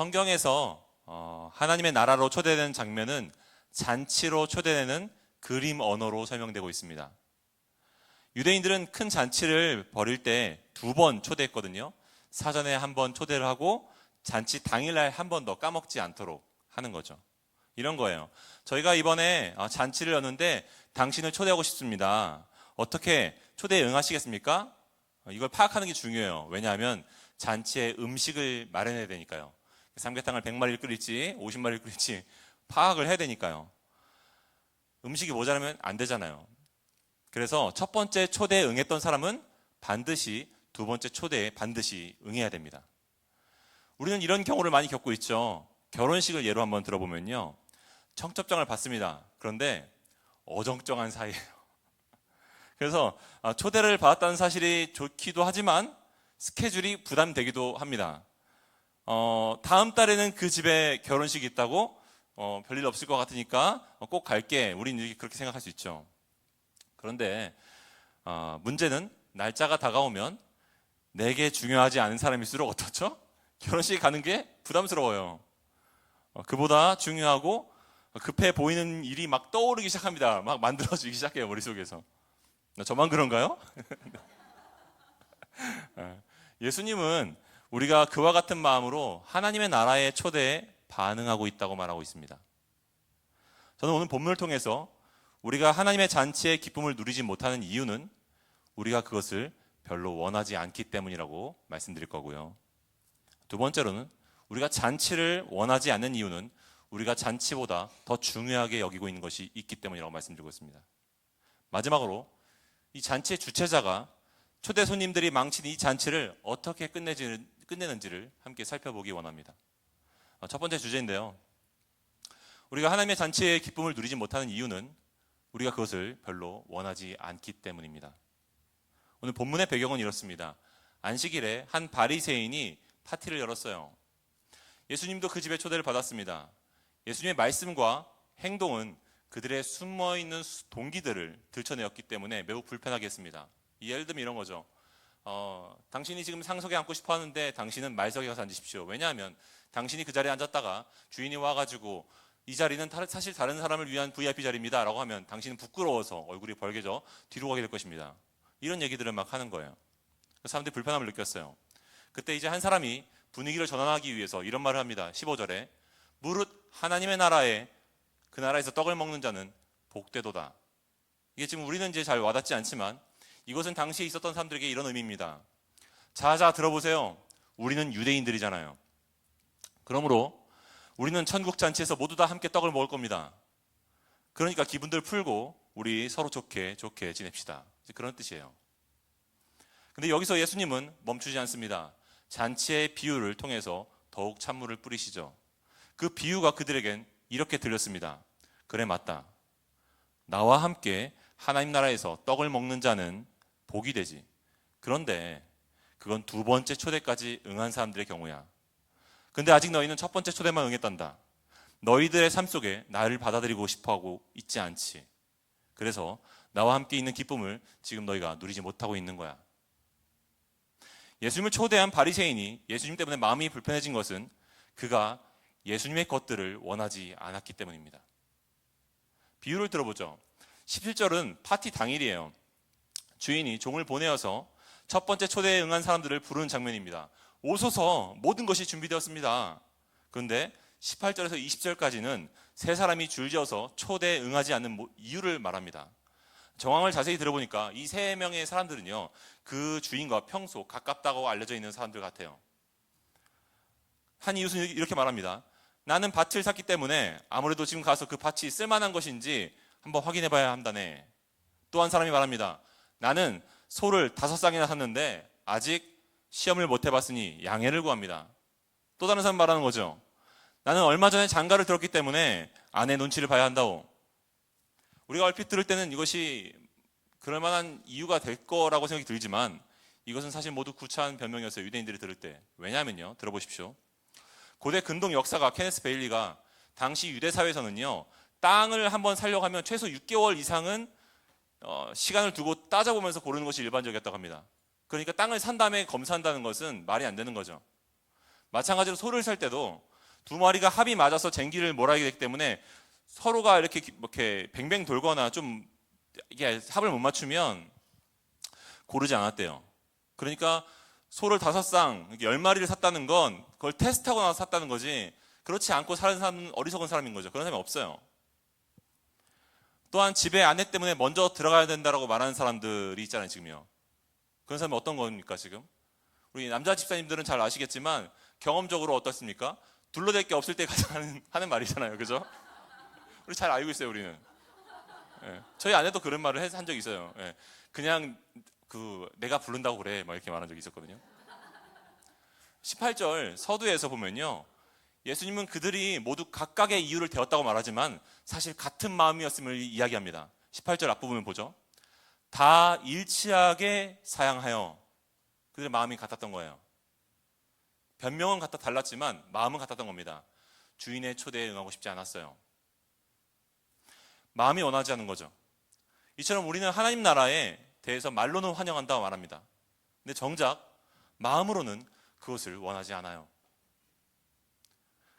성경에서 어, 하나님의 나라로 초대되는 장면은 잔치로 초대되는 그림 언어로 설명되고 있습니다. 유대인들은 큰 잔치를 벌일 때 두 번 초대했거든요. 사전에 한 번 초대를 하고 잔치 당일날 한 번 더 까먹지 않도록 하는 거죠. 이런 거예요. 저희가 이번에 어, 잔치를 여는데 당신을 초대하고 싶습니다. 어떻게 초대에 응하시겠습니까? 어, 이걸 파악하는 게 중요해요. 왜냐하면 잔치에 음식을 마련해야 되니까요. 삼계탕을 100마리를 끓일지 50마리를 끓일지 파악을 해야 되니까요. 음식이 모자라면 안 되잖아요. 그래서 첫 번째 초대에 응했던 사람은 반드시 두 번째 초대에 반드시 응해야 됩니다. 우리는 이런 경우를 많이 겪고 있죠. 결혼식을 예로 한번 들어보면요. 청첩장을 받습니다. 그런데 어정쩡한 사이예요. 그래서 아, 초대를 받았다는 사실이 좋기도 하지만 스케줄이 부담되기도 합니다. 어, 다음 달에는 그 집에 결혼식이 있다고 어, 별일 없을 것 같으니까 어, 꼭 갈게. 우리는 그렇게 생각할 수 있죠. 그런데 어, 문제는 날짜가 다가오면 내게 중요하지 않은 사람일수록 어떻죠? 결혼식 가는 게 부담스러워요. 어, 그보다 중요하고 급해 보이는 일이 막 떠오르기 시작합니다. 막 만들어지기 시작해요 머릿속에서. 저만 그런가요? 어, 예수님은 우리가 그와 같은 마음으로 하나님의 나라의 초대에 반응하고 있다고 말하고 있습니다. 저는 오늘 본문을 통해서 우리가 하나님의 잔치의 기쁨을 누리지 못하는 이유는 우리가 그것을 별로 원하지 않기 때문이라고 말씀드릴 거고요. 두 번째로는 우리가 잔치를 원하지 않는 이유는 우리가 잔치보다 더 중요하게 여기고 있는 것이 있기 때문이라고 말씀드리고 있습니다. 마지막으로 이 잔치의 주체자가 초대 손님들이 망친 이 잔치를 어떻게 끝내지, 끝내는지를 함께 살펴보기 원합니다. 어, 첫 번째 주제인데요. 우리가 하나님의 잔치의 기쁨을 누리지 못하는 이유는 우리가 그것을 별로 원하지 않기 때문입니다. 오늘 본문의 배경은 이렇습니다. 안식일에 한 바리새인이 파티를 열었어요. 예수님도 그 집에 초대를 받았습니다. 예수님의 말씀과 행동은 그들의 숨어 있는 동기들을 들춰내었기 때문에 매우 불편하게 했습니다. 예를 들면 이런 거죠. 어, 당신이 지금 상석에 앉고 싶어 하는데 당신은 말석에 가서 앉으십시오. 왜냐하면 당신이 그 자리에 앉았다가 주인이 와가지고 이 자리는 사실 다른 사람을 위한 VIP 자리입니다. 라고 하면 당신은 부끄러워서 얼굴이 벌개져 뒤로 가게 될 것입니다. 이런 얘기들을 막 하는 거예요. 사람들이 불편함을 느꼈어요. 그때 이제 한 사람이 분위기를 전환하기 위해서 이런 말을 합니다. 15절에 무릇 하나님의 나라에 그 나라에서 떡을 먹는 자는 복되도다. 이게 지금 우리는 이제 잘 와닿지 않지만 이것은 당시에 있었던 사람들에게 이런 의미입니다. 자자 들어보세요. 우리는 유대인들이잖아요. 그러므로 우리는 천국 잔치에서 모두 다 함께 떡을 먹을 겁니다. 그러니까 기분들 풀고 우리 서로 좋게 좋게 지냅시다. 그런 뜻이에요. 근데 여기서 예수님은 멈추지 않습니다. 잔치의 비유를 통해서 더욱 찬물을 뿌리시죠. 그 비유가 그들에겐 이렇게 들렸습니다. 그래 맞다. 나와 함께 하나님 나라에서 떡을 먹는 자는 복이 되지. 그런데 그건 두 번째 초대까지 응한 사람들의 경우야. 근데 아직 너희는 첫 번째 초대만 응했단다. 너희들의 삶 속에 나를 받아들이고 싶어 하고 있지 않지. 그래서 나와 함께 있는 기쁨을 지금 너희가 누리지 못하고 있는 거야. 예수님을 초대한 바리새인이 예수님 때문에 마음이 불편해진 것은 그가 예수님의 것들을 원하지 않았기 때문입니다. 비유를 들어보죠. 17절은 파티 당일이에요. 주인이 종을 보내어서 첫 번째 초대에 응한 사람들을 부르는 장면입니다. 오소서 모든 것이 준비되었습니다. 그런데 18절에서 20절까지는 세 사람이 줄지어서 초대에 응하지 않는 이유를 말합니다. 정황을 자세히 들어보니까 이 세 명의 사람들은요, 그 주인과 평소 가깝다고 알려져 있는 사람들 같아요. 한 이웃은 이렇게 말합니다. 나는 밭을 샀기 때문에 아무래도 지금 가서 그 밭이 쓸만한 것인지 한번 확인해 봐야 한다네. 또 한 사람이 말합니다. 나는 소를 다섯 쌍이나 샀는데 아직 시험을 못 해봤으니 양해를 구합니다. 또 다른 사람 말하는 거죠. 나는 얼마 전에 장가를 들었기 때문에 아내 눈치를 봐야 한다고. 우리가 얼핏 들을 때는 이것이 그럴 만한 이유가 될 거라고 생각이 들지만 이것은 사실 모두 구차한 변명이었어요. 유대인들이 들을 때. 왜냐하면요. 들어보십시오. 고대 근동 역사가 케네스 베일리가 당시 유대 사회에서는요. 땅을 한번 살려고 하면 최소 6개월 이상은 어, 시간을 두고 따져보면서 고르는 것이 일반적이었다고 합니다. 그러니까 땅을 산 다음에 검사한다는 것은 말이 안 되는 거죠. 마찬가지로 소를 살 때도 두 마리가 합이 맞아서 쟁기를 몰아야 되기 때문에 서로가 이렇게 기- 이렇게 뱅뱅 돌거나 좀 이게 합을 못 맞추면 고르지 않았대요. 그러니까 소를 다섯 쌍, 열 마리를 샀다는 건 그걸 테스트하고 나서 샀다는 거지. 그렇지 않고 사는 사람은 어리석은 사람인 거죠. 그런 사람이 없어요. 또한 집에 아내 때문에 먼저 들어가야 된다라고 말하는 사람들이 있잖아요, 지금요. 그런 사람이 어떤 겁니까, 지금? 우리 남자 집사님들은 잘 아시겠지만 경험적으로 어떻습니까? 둘러댈 게 없을 때 가장 하는, 하는 말이잖아요. 그죠? 우리 잘 알고 있어요, 우리는. 예. 저희 아내도 그런 말을 해- 한 적이 있어요. 예. 그냥 그 내가 부른다고 그래. 막 이렇게 말한 적이 있었거든요. 18절 서두에서 보면요. 예수님은 그들이 모두 각각의 이유를 대었다고 말하지만 사실 같은 마음이었음을 이야기합니다. 18절 앞부분을 보죠. 다 일치하게 사양하여 그들의 마음이 같았던 거예요. 변명은 같아 달랐지만 마음은 같았던 겁니다. 주인의 초대에 응하고 싶지 않았어요. 마음이 원하지 않은 거죠. 이처럼 우리는 하나님 나라에 대해서 말로는 환영한다고 말합니다. 근데 정작 마음으로는 그것을 원하지 않아요.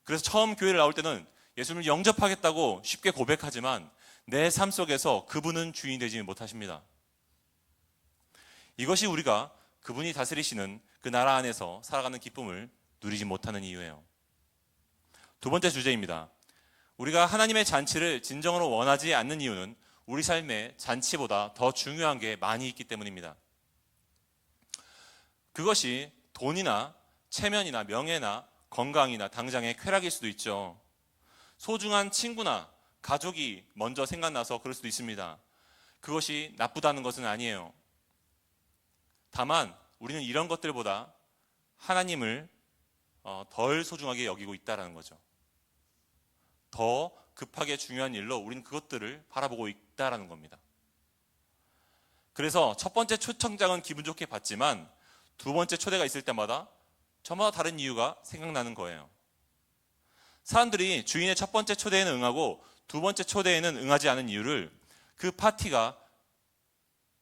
그래서 처음 교회를 나올 때는 예수님을 영접하겠다고 쉽게 고백하지만 내 삶 속에서 그분은 주인이 되지 못하십니다. 이것이 우리가 그분이 다스리시는 그 나라 안에서 살아가는 기쁨을 누리지 못하는 이유예요. 두 번째 주제입니다. 우리가 하나님의 잔치를 진정으로 원하지 않는 이유는 우리 삶의 잔치보다 더 중요한 게 많이 있기 때문입니다. 그것이 돈이나 체면이나 명예나 건강이나 당장의 쾌락일 수도 있죠. 소중한 친구나 가족이 먼저 생각나서 그럴 수도 있습니다. 그것이 나쁘다는 것은 아니에요. 다만 우리는 이런 것들보다 하나님을 어, 덜 소중하게 여기고 있다라는 거죠. 더 급하게 중요한 일로 우리는 그것들을 바라보고 있다라는 겁니다. 그래서 첫 번째 초청장은 기분 좋게 받지만 두 번째 초대가 있을 때마다 저마다 다른 이유가 생각나는 거예요. 사람들이 주인의 첫 번째 초대에는 응하고 두 번째 초대에는 응하지 않은 이유를 그 파티가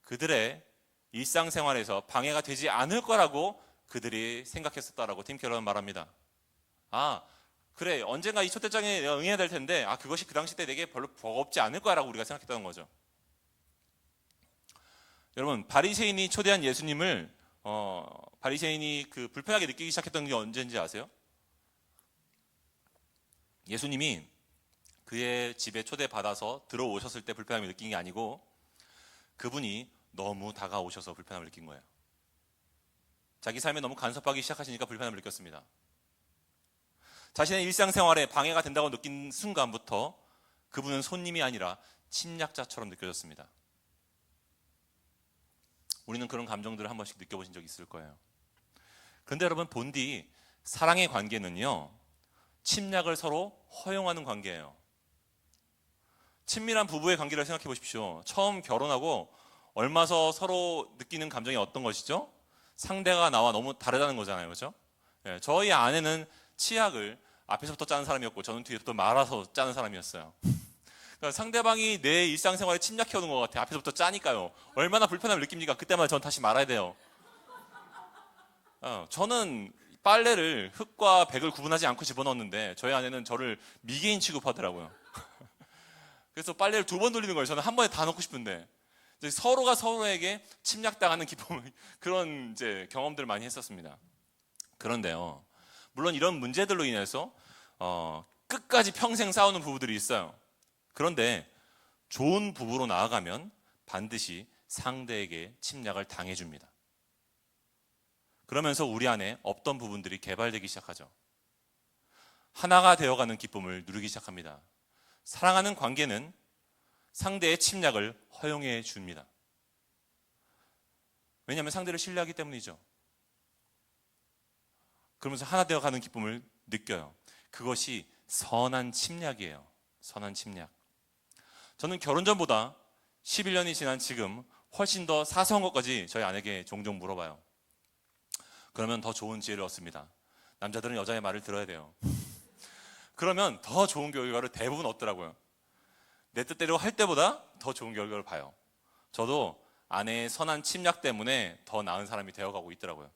그들의 일상생활에서 방해가 되지 않을 거라고 그들이 생각했었다라고 팀 켈러는 말합니다. 아, 그래. 언젠가 이 초대장에 응해야 될 텐데, 아, 그것이 그 당시 때 내게 별로 버겁지 않을 거라고 우리가 생각했다는 거죠. 여러분, 바리새인이 초대한 예수님을 어, 바리새인이 그 불편하게 느끼기 시작했던 게 언제인지 아세요? 예수님이 그의 집에 초대받아서 들어오셨을 때 불편함을 느낀 게 아니고 그분이 너무 다가오셔서 불편함을 느낀 거예요. 자기 삶에 너무 간섭하기 시작하시니까 불편함을 느꼈습니다. 자신의 일상생활에 방해가 된다고 느낀 순간부터 그분은 손님이 아니라 침략자처럼 느껴졌습니다. 우리는 그런 감정들을 한 번씩 느껴보신 적 있을 거예요. 그런데 여러분 본디 사랑의 관계는요 침략을 서로 허용하는 관계예요. 친밀한 부부의 관계를 생각해 보십시오. 처음 결혼하고 얼마서 서로 느끼는 감정이 어떤 것이죠? 상대가 나와 너무 다르다는 거잖아요, 그렇죠? 예, 저희 아내는 치약을 앞에서부터 짜는 사람이었고 저는 뒤에부터 말아서 짜는 사람이었어요. 그러니까 상대방이 내 일상생활에 침략해 오는 것 같아요. 앞에서부터 짜니까요. 얼마나 불편함을 느낍니까? 그때마다 전 다시 말아야 돼요. 어, 저는 빨래를 흙과 백을 구분하지 않고 집어넣었는데 저희 아내는 저를 미개인 취급하더라고요. 그래서 빨래를 두 번 돌리는 거예요. 저는 한 번에 다 넣고 싶은데 서로가 서로에게 침략당하는 기쁨 그런 이제 경험들을 많이 했었습니다. 그런데요, 물론 이런 문제들로 인해서 어, 끝까지 평생 싸우는 부부들이 있어요. 그런데 좋은 부부로 나아가면 반드시 상대에게 침략을 당해줍니다. 그러면서 우리 안에 없던 부분들이 개발되기 시작하죠. 하나가 되어가는 기쁨을 누리기 시작합니다. 사랑하는 관계는 상대의 침략을 허용해 줍니다. 왜냐하면 상대를 신뢰하기 때문이죠. 그러면서 하나 되어가는 기쁨을 느껴요. 그것이 선한 침략이에요. 선한 침략. 저는 결혼 전보다 11년이 지난 지금 훨씬 더 사소한 것까지 저희 아내에게 종종 물어봐요. 그러면 더 좋은 지혜를 얻습니다. 남자들은 여자의 말을 들어야 돼요. 그러면 더 좋은 결과를 대부분 얻더라고요. 내 뜻대로 할 때보다 더 좋은 결과를 봐요. 저도 아내의 선한 침략 때문에 더 나은 사람이 되어가고 있더라고요.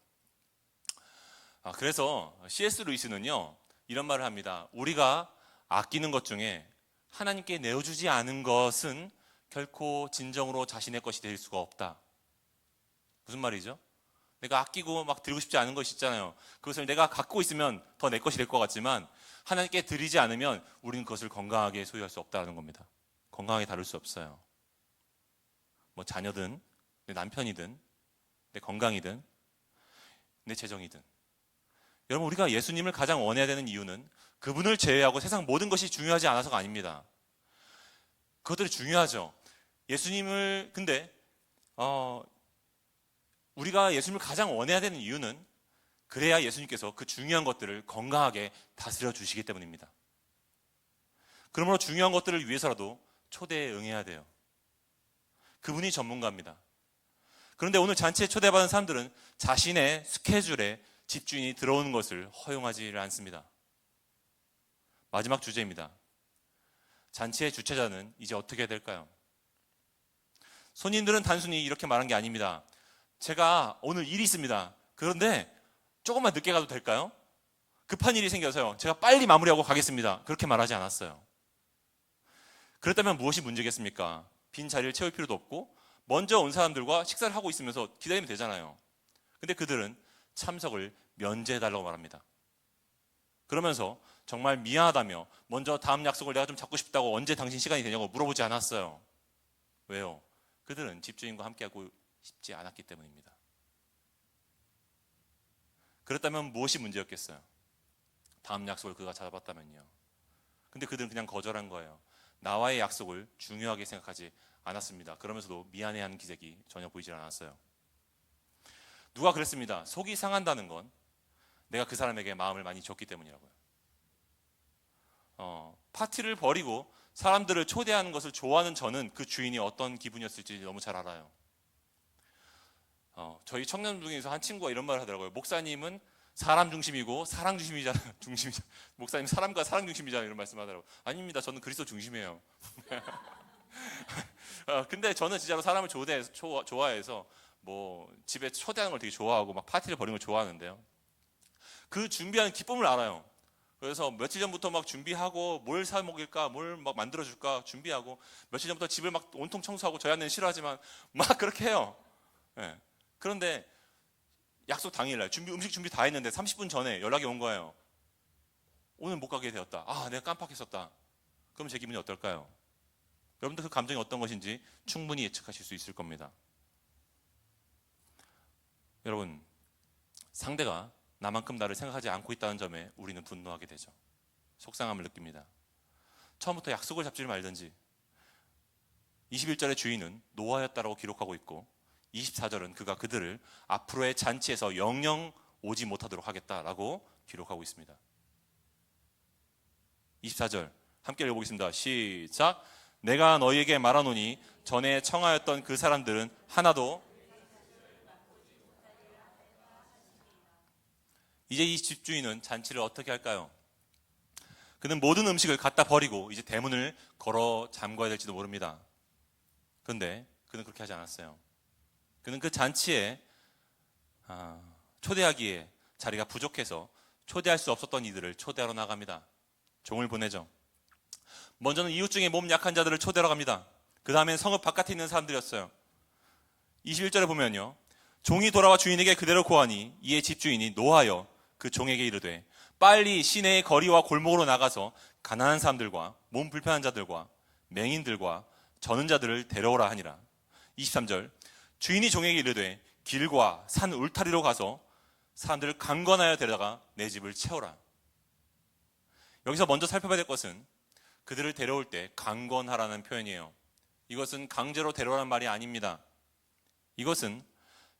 아, 그래서 C.S. 루이스는요, 이런 말을 합니다. 우리가 아끼는 것 중에 하나님께 내어주지 않은 것은 결코 진정으로 자신의 것이 될 수가 없다. 무슨 말이죠? 내가 아끼고 막 드리고 싶지 않은 것이 있잖아요. 그것을 내가 갖고 있으면 더 내 것이 될 것 같지만 하나님께 드리지 않으면 우리는 그것을 건강하게 소유할 수 없다는 겁니다. 건강하게 다룰 수 없어요. 뭐 자녀든 내 남편이든 내 건강이든 내 재정이든 여러분 우리가 예수님을 가장 원해야 되는 이유는 그분을 제외하고 세상 모든 것이 중요하지 않아서가 아닙니다. 그것들이 중요하죠. 예수님을 근데 어, 우리가 예수님을 가장 원해야 되는 이유는 그래야 예수님께서 그 중요한 것들을 건강하게 다스려 주시기 때문입니다. 그러므로 중요한 것들을 위해서라도 초대에 응해야 돼요. 그분이 전문가입니다. 그런데 오늘 잔치에 초대받은 사람들은 자신의 스케줄에 집주인이 들어오는 것을 허용하지를 않습니다. 마지막 주제입니다. 잔치의 주최자는 이제 어떻게 해야 될까요? 손님들은 단순히 이렇게 말한 게 아닙니다. 제가 오늘 일이 있습니다. 그런데 조금만 늦게 가도 될까요? 급한 일이 생겨서요. 제가 빨리 마무리하고 가겠습니다. 그렇게 말하지 않았어요. 그렇다면 무엇이 문제겠습니까? 빈 자리를 채울 필요도 없고 먼저 온 사람들과 식사를 하고 있으면서 기다리면 되잖아요. 근데 그들은 참석을 면제해달라고 말합니다. 그러면서 정말 미안하다며 먼저 다음 약속을 내가 좀 잡고 싶다고 언제 당신 시간이 되냐고 물어보지 않았어요. 왜요? 그들은 집주인과 함께하고 싶지 않았기 때문입니다. 그렇다면 무엇이 문제였겠어요? 다음 약속을 그가 잡았다면요. 근데 그들은 그냥 거절한 거예요. 나와의 약속을 중요하게 생각하지 않았습니다. 그러면서도 미안해하는 기색이 전혀 보이질 않았어요. 누가 그랬습니다. 속이 상한다는 건 내가 그 사람에게 마음을 많이 줬기 때문이라고요. 어, 파티를 버리고 사람들을 초대하는 것을 좋아하는 저는 그 주인이 어떤 기분이었을지 너무 잘 알아요. 어, 저희 청년 중에서 한 친구가 이런 말을 하더라고요. 목사님은 사람 중심이고 사랑 중심이잖아요. 중심이잖 목사님 사람과 사랑 중심이잖아요. 이런 말씀하더라고요. 아닙니다. 저는 그리스도 중심이에요. 어, 근데 저는 진짜로 사람을 좋아해, 좋아해서 뭐 집에 초대하는 걸 되게 좋아하고 막 파티를 벌이는 걸 좋아하는데요. 그 준비하는 기쁨을 알아요. 그래서 며칠 전부터 막 준비하고 뭘 사 먹일까, 뭘 막 만들어 줄까 준비하고 며칠 전부터 집을 막 온통 청소하고 저희한테는 싫어하지만 막 그렇게 해요. 네. 그런데 약속 당일날 준비 음식 준비 다 했는데 30분 전에 연락이 온 거예요. 오늘 못 가게 되었다. 아, 내가 깜빡했었다. 그럼 제 기분이 어떨까요? 여러분들 그 감정이 어떤 것인지 충분히 예측하실 수 있을 겁니다. 여러분, 상대가 나만큼 나를 생각하지 않고 있다는 점에 우리는 분노하게 되죠. 속상함을 느낍니다. 처음부터 약속을 잡지를 말든지 21절의 주인은 노아였다라고 기록하고 있고 24절은 그가 그들을 앞으로의 잔치에서 영영 오지 못하도록 하겠다라고 기록하고 있습니다. 24절 함께 읽어보겠습니다. 시작. 내가 너희에게 말하노니 전에 청하였던 그 사람들은 하나도 이제 이 집주인은 잔치를 어떻게 할까요? 그는 모든 음식을 갖다 버리고 이제 대문을 걸어 잠궈야 될지도 모릅니다. 그런데 그는 그렇게 하지 않았어요. 그는 그 잔치에 아, 초대하기에 자리가 부족해서 초대할 수 없었던 이들을 초대하러 나갑니다. 종을 보내죠. 먼저는 이웃 중에 몸 약한 자들을 초대하러 갑니다. 그 다음엔 성읍 바깥에 있는 사람들이었어요. 21절에 보면요. 종이 돌아와 주인에게 그대로 고하니 이에 집주인이 노하여 그 종에게 이르되 빨리 시내의 거리와 골목으로 나가서 가난한 사람들과 몸 불편한 자들과 맹인들과 저는 자들을 데려오라 하니라. 23절 주인이 종에게 이르되 길과 산 울타리로 가서 사람들을 강건하여 데려다가 내 집을 채워라. 여기서 먼저 살펴봐야 될 것은 그들을 데려올 때 강건하라는 표현이에요. 이것은 강제로 데려오라는 말이 아닙니다. 이것은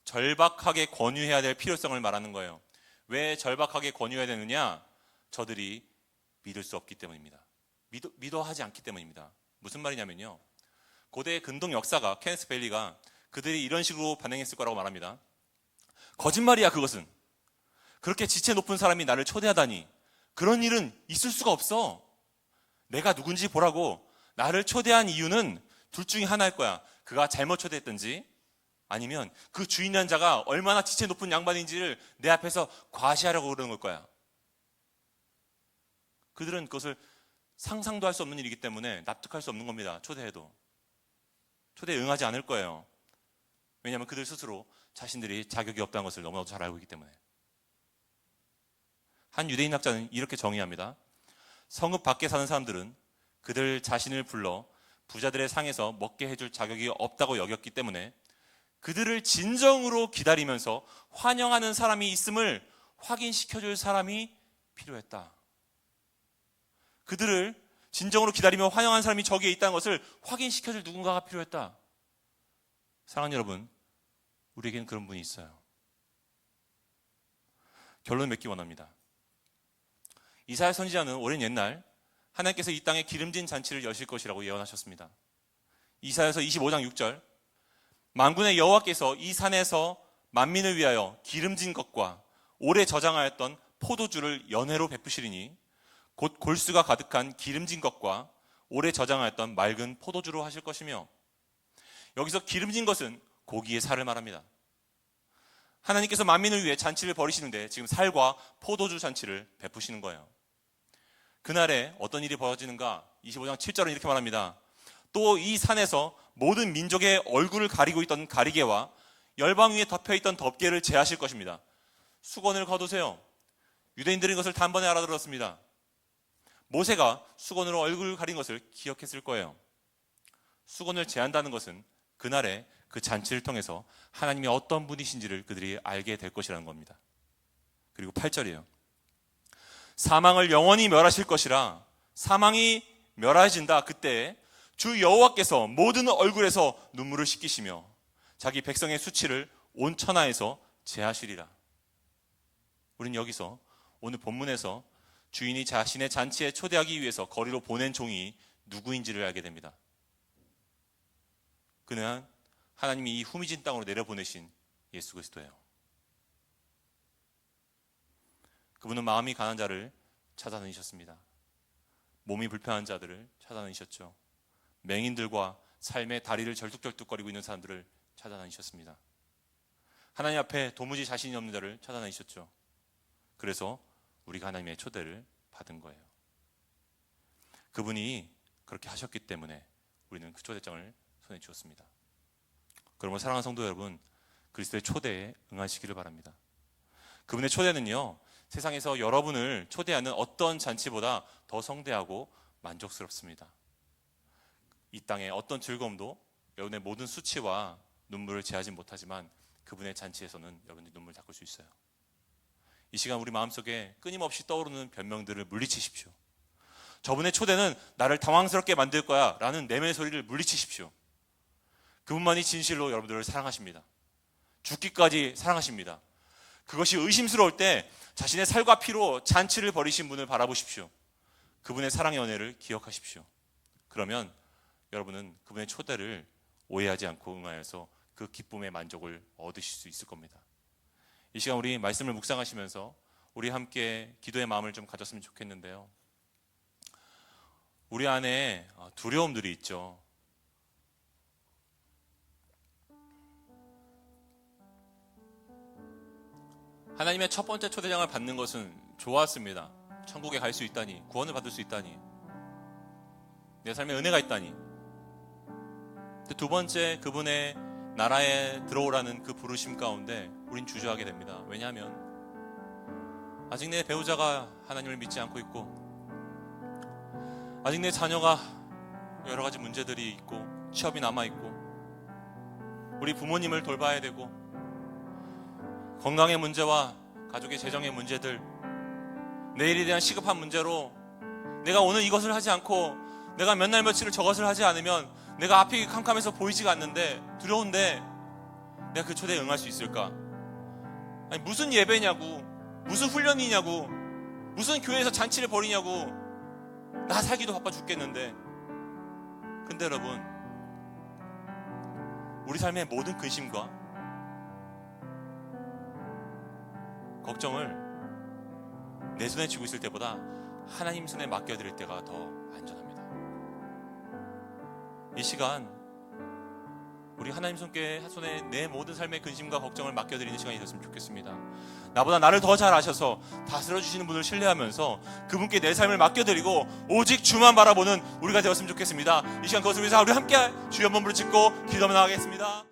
절박하게 권유해야 될 필요성을 말하는 거예요. 왜 절박하게 권유해야 되느냐? 저들이 믿을 수 없기 때문입니다. 믿어, 믿어 하지 않기 때문입니다. 무슨 말이냐면요. 고대 근동 역사가 케네스 벨리가 그들이 이런 식으로 반응했을 거라고 말합니다. 거짓말이야 그것은. 그렇게 지체 높은 사람이 나를 초대하다니 그런 일은 있을 수가 없어. 내가 누군지 보라고 나를 초대한 이유는 둘 중에 하나일 거야. 그가 잘못 초대했든지 아니면 그 주인한 자가 얼마나 지체 높은 양반인지를 내 앞에서 과시하려고 그러는 걸 거야. 그들은 그것을 상상도 할 수 없는 일이기 때문에 납득할 수 없는 겁니다. 초대해도. 초대에 응하지 않을 거예요. 왜냐하면 그들 스스로 자신들이 자격이 없다는 것을 너무나도 잘 알고 있기 때문에. 한 유대인 학자는 이렇게 정의합니다. 성읍 밖에 사는 사람들은 그들 자신을 불러 부자들의 상에서 먹게 해줄 자격이 없다고 여겼기 때문에 그들을 진정으로 기다리면서 환영하는 사람이 있음을 확인시켜 줄 사람이 필요했다. 그들을 진정으로 기다리며 환영하는 사람이 저기에 있다는 것을 확인시켜 줄 누군가가 필요했다. 사랑하는 여러분, 우리에게는 그런 분이 있어요. 결론 맺기 원합니다. 이사야 선지자는 오랜 옛날 하나님께서 이 땅에 기름진 잔치를 여실 것이라고 예언하셨습니다. 이사야서 25장 6절 만군의 여호와께서 이 산에서 만민을 위하여 기름진 것과 오래 저장하였던 포도주를 연회로 베푸시리니 곧 골수가 가득한 기름진 것과 오래 저장하였던 맑은 포도주로 하실 것이며 여기서 기름진 것은 고기의 살을 말합니다. 하나님께서 만민을 위해 잔치를 벌이시는데 지금 살과 포도주 잔치를 베푸시는 거예요. 그날에 어떤 일이 벌어지는가? 25장 7절은 이렇게 말합니다. 또 이 산에서 모든 민족의 얼굴을 가리고 있던 가리개와 열방 위에 덮여 있던 덮개를 제하실 것입니다. 수건을 거두세요. 유대인들은 이것을 단번에 알아들었습니다. 모세가 수건으로 얼굴을 가린 것을 기억했을 거예요. 수건을 제한다는 것은 그날에 그 잔치를 통해서 하나님이 어떤 분이신지를 그들이 알게 될 것이라는 겁니다. 그리고 8절이에요. 사망을 영원히 멸하실 것이라 사망이 멸하진다 그때 주 여호와께서 모든 얼굴에서 눈물을 씻기시며 자기 백성의 수치를 온 천하에서 제하시리라. 우린 여기서 오늘 본문에서 주인이 자신의 잔치에 초대하기 위해서 거리로 보낸 종이 누구인지를 알게 됩니다. 그는 하나님이 이 후미진 땅으로 내려보내신 예수 그리스도예요. 그분은 마음이 강한 자를 찾아다니셨습니다. 몸이 불편한 자들을 찾아다니셨죠. 맹인들과 삶의 다리를 절뚝절뚝거리고 있는 사람들을 찾아다니셨습니다. 하나님 앞에 도무지 자신이 없는 자를 찾아다니셨죠. 그래서 우리가 하나님의 초대를 받은 거예요. 그분이 그렇게 하셨기 때문에 우리는 그 초대장을 손에 쥐었습니다. 그러면 사랑하는 성도 여러분, 그리스도의 초대에 응하시기를 바랍니다. 그분의 초대는요, 세상에서 여러분을 초대하는 어떤 잔치보다 더 성대하고 만족스럽습니다. 이 땅의 어떤 즐거움도 여러분의 모든 수치와 눈물을 제하지 못하지만 그분의 잔치에서는 여러분이 눈물 닦을 수 있어요. 이 시간 우리 마음속에 끊임없이 떠오르는 변명들을 물리치십시오. 저분의 초대는 나를 당황스럽게 만들 거야 라는 내면 소리를 물리치십시오. 그분만이 진실로 여러분들을 사랑하십니다. 죽기까지 사랑하십니다. 그것이 의심스러울 때 자신의 살과 피로 잔치를 벌이신 분을 바라보십시오. 그분의 사랑의 은혜를 기억하십시오. 그러면 여러분은 그분의 초대를 오해하지 않고 응하여서 그 기쁨의 만족을 얻으실 수 있을 겁니다. 이 시간 우리 말씀을 묵상하시면서 우리 함께 기도의 마음을 좀 가졌으면 좋겠는데요. 우리 안에 두려움들이 있죠. 하나님의 첫 번째 초대장을 받는 것은 좋았습니다. 천국에 갈 수 있다니, 구원을 받을 수 있다니, 내 삶에 은혜가 있다니. 두 번째 그분의 나라에 들어오라는 그 부르심 가운데 우린 주저하게 됩니다. 왜냐하면 아직 내 배우자가 하나님을 믿지 않고 있고 아직 내 자녀가 여러 가지 문제들이 있고 취업이 남아 있고 우리 부모님을 돌봐야 되고 건강의 문제와 가족의 재정의 문제들 내일에 대한 시급한 문제로 내가 오늘 이것을 하지 않고 내가 몇 날 며칠을 저것을 하지 않으면 내가 앞이 캄캄해서 보이지가 않는데 두려운데 내가 그 초대에 응할 수 있을까? 아니 무슨 예배냐고 무슨 훈련이냐고 무슨 교회에서 잔치를 벌이냐고 나 살기도 바빠 죽겠는데 근데 여러분 우리 삶의 모든 근심과 걱정을 내 손에 쥐고 있을 때보다 하나님 손에 맡겨드릴 때가 더 안전합니다. 이 시간 우리 하나님 손께 손에 내 모든 삶의 근심과 걱정을 맡겨드리는 시간이 됐으면 좋겠습니다. 나보다 나를 더 잘 아셔서 다스려 주시는 분을 신뢰하면서 그분께 내 삶을 맡겨드리고 오직 주만 바라보는 우리가 되었으면 좋겠습니다. 이 시간 그것을 위해서 우리 함께 주여 한번 부르짖고 기도하며 나가겠습니다.